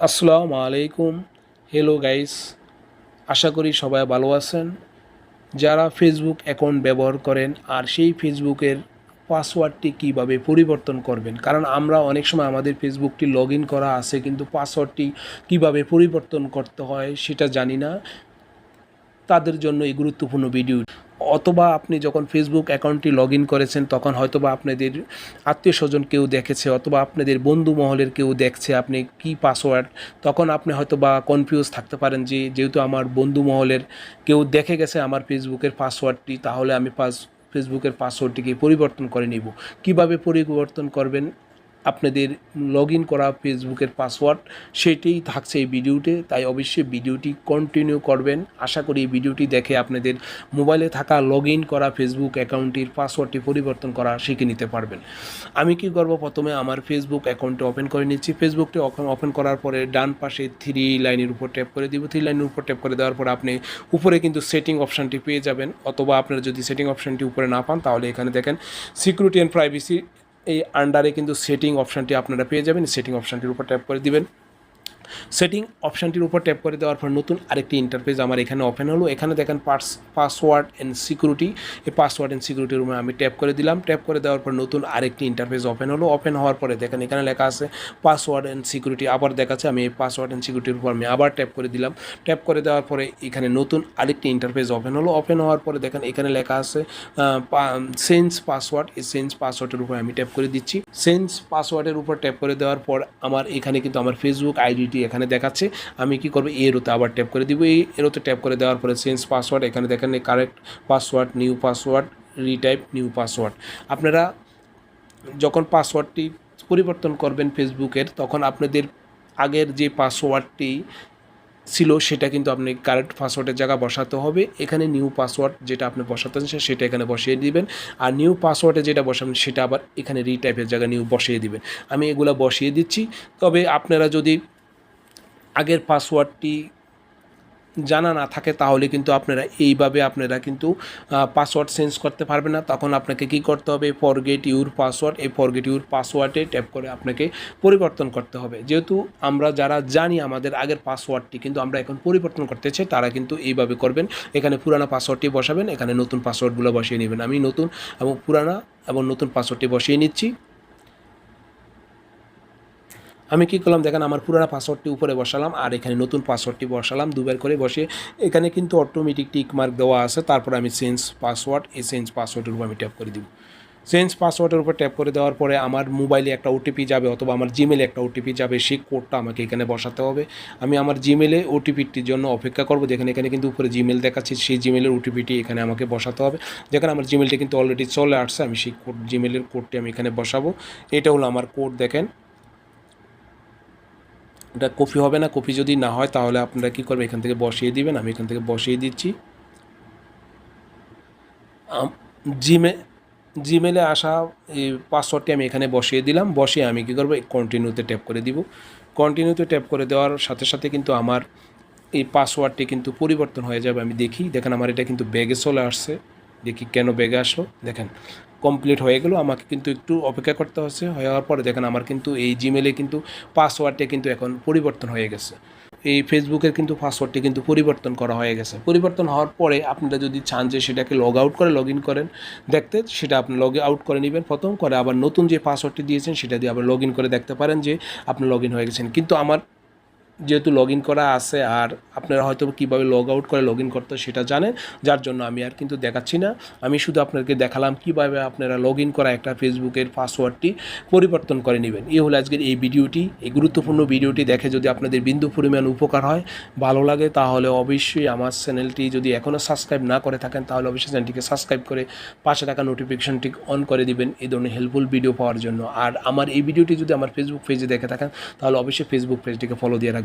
আসসালামু আলাইকুম। Hello guys আশা করি সবাই ভালো আছেন। যারা ফেসবুক অ্যাকাউন্ট ব্যবহার করেন আর সেই ফেসবুকের পাসওয়ার্ডটি কীভাবে পরিবর্তন করবেন, কারণ আমরা অনেক সময় আমাদের ফেসবুকটি লগ করা আছে, কিন্তু পাসওয়ার্ডটি কীভাবে পরিবর্তন করতে হয় সেটা জানি না। তাদের জন্য এই গুরুত্বপূর্ণ ভিডিও অথবা আপনি যখন ফেসবুক অ্যাকাউন্টটি লগ ইন করেছেন, তখন হয়তোবা আপনাদের আত্মীয় স্বজন কেউ দেখেছে, অথবা আপনাদের বন্ধু মহলের কেউ দেখছে আপনি কি পাসওয়ার্ড তখন আপনি হয়তোবা কনফিউজ থাকতে পারেন যে, যেহেতু আমার বন্ধু মহলের কেউ দেখে গেছে আমার ফেসবুকের পাসওয়ার্ডটি তাহলে আমি পাস ফেসবুকের পাসওয়ার্ডটিকে পরিবর্তন করে নিব। কীভাবে পরিবর্তন করবেন? আপনাদের লগ করা ফেসবুকের পাসওয়ার্ড সেটাই থাকছে এই ভিডিওতে তাই অবশ্যই ভিডিওটি কন্টিনিউ করবেন। আশা করি এই ভিডিওটি দেখে আপনাদের মোবাইলে থাকা লগ করা ফেসবুক অ্যাকাউন্টটির পাসওয়ার্ডটি পরিবর্তন করা শিখে নিতে পারবেন। আমি কি করব? প্রথমে আমার ফেসবুক অ্যাকাউন্টটি ওপেন করে নিচ্ছি। ফেসবুকটি ওপেন করার পরে ডান পাশে থ্রি লাইনের উপর ট্যাপ করে দিব। থ্রি লাইনের উপর ট্যাপ করে দেওয়ার পর আপনি উপরে কিন্তু সেটিং অপশানটি পেয়ে যাবেন। অথবা আপনারা যদি সেটিং অপশানটি উপরে না পান, তাহলে এখানে দেখেন সিকিউরিটি অ্যান্ড প্রাইভেসি এই আন্ডারে কিন্তু সেটিং অপশানটি আপনারা পেয়ে যাবেন। সেটিং অপশানটির উপর ট্যাপ করে দিবেন। সেটিং অপশানটির উপর ট্যাপ করে দেওয়ার পর নতুন আরেকটি ইন্টারফেস আমার এখানে ওপেন হলো। এখানে দেখেন পাস পাসওয়ার্ড অ্যান্ড সিকিউরিটি এই পাসওয়ার্ড অ্যান্ড সিকিউরিটি রুমে আমি ট্যাপ করে দিলাম। ট্যাপ করে দেওয়ার পর নতুন আরেকটি ইন্টারফেস ওপেন হলো। ওপেন হওয়ার পরে দেখেন এখানে লেখা আছে পাসওয়ার্ড অ্যান্ড সিকিউরিটি আবার দেখাচ্ছে আমি এই পাসওয়ার্ড অ্যান্ড সিকিউরিটির উপর আমি আবার ট্যাপ করে দিলাম। ট্যাপ করে দেওয়ার পরে এখানে নতুন আরেকটি ইন্টারফেস ওপেন হলো। ওপেন হওয়ার পরে দেখেন এখানে লেখা আছে সেন্স পাসওয়ার্ড এই সেন্স পাসওয়ার্ডের উপর আমি ট্যাপ করে দিচ্ছি। সেন্স পাসওয়ার্ডের উপর ট্যাপ করে দেওয়ার পর আমার এখানে কিন্তু আমার ফেসবুক আইডিটি এখানে দেখাচ্ছে। আমি কি করব? এরোতে আবার ট্যাপ করে দিব। এই এরোতে ট্যাপ করে দেওয়ার পরে চেঞ্জ পাসওয়ার্ড এখানে দেখেন correct password new password retype new password আপনারা যখন পাসওয়ার্ডটি পরিবর্তন করবেন ফেসবুকের, তখন আপনাদের আগের যে পাসওয়ার্ডটি ছিল, সেটা কিন্তু আপনি কারেক্ট পাসওয়ার্ডের জায়গা বসাতে হবে। এখানে নিউ পাসওয়ার্ড যেটা আপনি বসাতে চান, সেটা এখানে বসিয়ে দিবেন। আর নিউ পাসওয়ার্ডে যেটা বসাবেন, সেটা আবার এখানে রিটাইপের জায়গায় নিউ বসিয়ে দিবেন। আমি এগুলো বসিয়ে দিচ্ছি। তবে আপনারা যদি আগের পাসওয়ার্ডটি জানা না থাকে, তাহলে কিন্তু আপনারা এইভাবে আপনারা কিন্তু পাসওয়ার্ড চেঞ্জ করতে পারবেন না। তখন আপনাকে কি করতে হবে? ফরগেট ইউর পাসওয়ার্ড এই ফরগেট ইউর পাসওয়ার্ডে ট্যাপ করে আপনাকে পরিবর্তন করতে হবে। যেহেতু আমরা যারা জানি আমাদের আগের পাসওয়ার্ডটি কিন্তু আমরা এখন পরিবর্তন করতে চাই, তারা কিন্তু এইভাবে করবেন। এখানে পুরানা পাসওয়ার্ডটি বসাবেন, এখানে নতুন পাসওয়ার্ডগুলো বসিয়ে নেবেন। আমি নতুন এবং পুরানা এবং নতুন পাসওয়ার্ডটি বসিয়ে নিচ্ছি। আমি কী করলাম, দেখেন আমার পুরানো পাসওয়ার্ডটি উপরে বসালাম আর এখানে নতুন পাসওয়ার্ডটি বসালাম। দুবার করে বসে এখানে কিন্তু অটোমেটিক টিক মার্ক দেওয়া আছে। তারপর আমি চেঞ্জ পাসওয়ার্ড এই চেঞ্জ পাসওয়ার্ডের উপর আমি ট্যাপ করে দিব। চেঞ্জ পাসওয়ার্ডের উপর ট্যাপ করে দেওয়ার পরে আমার মোবাইলে একটা ওটিপি যাবে অথবা আমার জিমেলে একটা ওটিপি যাবে, সেই কোডটা আমাকে এখানে বসাতে হবে। আমি আমার জিমেলে ওটিপিটির জন্য অপেক্ষা করব। যেখানে এখানে কিন্তু উপরে জিমেল দেখাচ্ছি, সেই জিমেলের ওটিপিটি এখানে আমাকে বসাতে হবে। যেখানে আমার জিমেলটি কিন্তু অলরেডি চলে আসছে, আমি সেই কোড জিমেলের কোডটি আমি এখানে বসাবো। এটা হলো আমার কোড দেখেন। এটা কপি হবে না কপি যদি না হয় তাহলে আপনারা কী করবেন? এখান থেকে বসিয়ে দিবেন, আমি এখান থেকে বসিয়ে দিচ্ছি। জিমে, জিমেলে আসা এই পাসওয়ার্ডটি আমি এখানে বসিয়ে দিলাম। বসিয়ে আমি কী করব? কন্টিনিউতে ট্যাপ করে দিব। কন্টিনিউতে ট্যাপ করে দেওয়ার সাথে সাথে কিন্তু আমার এই পাসওয়ার্ডটি কিন্তু পরিবর্তন হয়ে যাবে, আমি দেখি। দেখেন, আমার এটা কিন্তু ব্যাগে চলে আসছে। দেখি কেন ব্যাগে আসলো? দেখেন কমপ্লিট হয়ে গেল, আমাকে কিন্তু একটু অপেক্ষা করতে হচ্ছে। হওয়ার পরে দেখেন আমার কিন্তু এই জিমেলে কিন্তু পাসওয়ার্ডটা কিন্তু এখন পরিবর্তন হয়ে গেছে। এই ফেসবুকের কিন্তু পাসওয়ার্ডটি কিন্তু পরিবর্তন করা হয়ে গেছে। পরিবর্তন হওয়ার পরে আপনারা যদি চান যে সেটাকে লগ আউট করে লগ ইন করেন, দেখতে সেটা আপনি লগ আউট করে নেবেন। প্রথম করে আবার নতুন যে পাসওয়ার্ডটি দিয়েছেন, সেটা দিয়ে আবার লগ ইন করে দেখতে পারেন যে আপনি লগ ইন হয়ে গেছেন। কিন্তু আমার যেহেতু লগ ইন করা আছে আর আপনারা হয়তো কীভাবে লগ আউট করে লগ ইন করতে সেটা জানেন, যার জন্য আমি আর কিন্তু দেখাচ্ছি না। আমি শুধু আপনাকে দেখালাম কীভাবে আপনারা লগ ইন করা একটা ফেসবুকের পাসওয়ার্ডটি পরিবর্তন করে নেবেন। এই হলো আজকের এই ভিডিওটি। এই গুরুত্বপূর্ণ ভিডিওটি দেখে যদি আপনাদের বিন্দু পরিমাণ উপকার হয়, ভালো লাগে, তাহলে অবশ্যই আমার চ্যানেলটি যদি এখনও সাবস্ক্রাইব না করে থাকেন, তাহলে অবশ্যই চ্যানেলটিকে সাবস্ক্রাইব করে পাশে থাকা নোটিফিকেশনটি অন করে দিবেন এই ধরনের হেল্পফুল ভিডিও পাওয়ার জন্য। আর আমার এই ভিডিওটি যদি আমার ফেসবুক পেজে দেখে থাকেন, তাহলে অবশ্যই ফেসবুক পেজটিকে ফলো দিয়ে রাখবেন।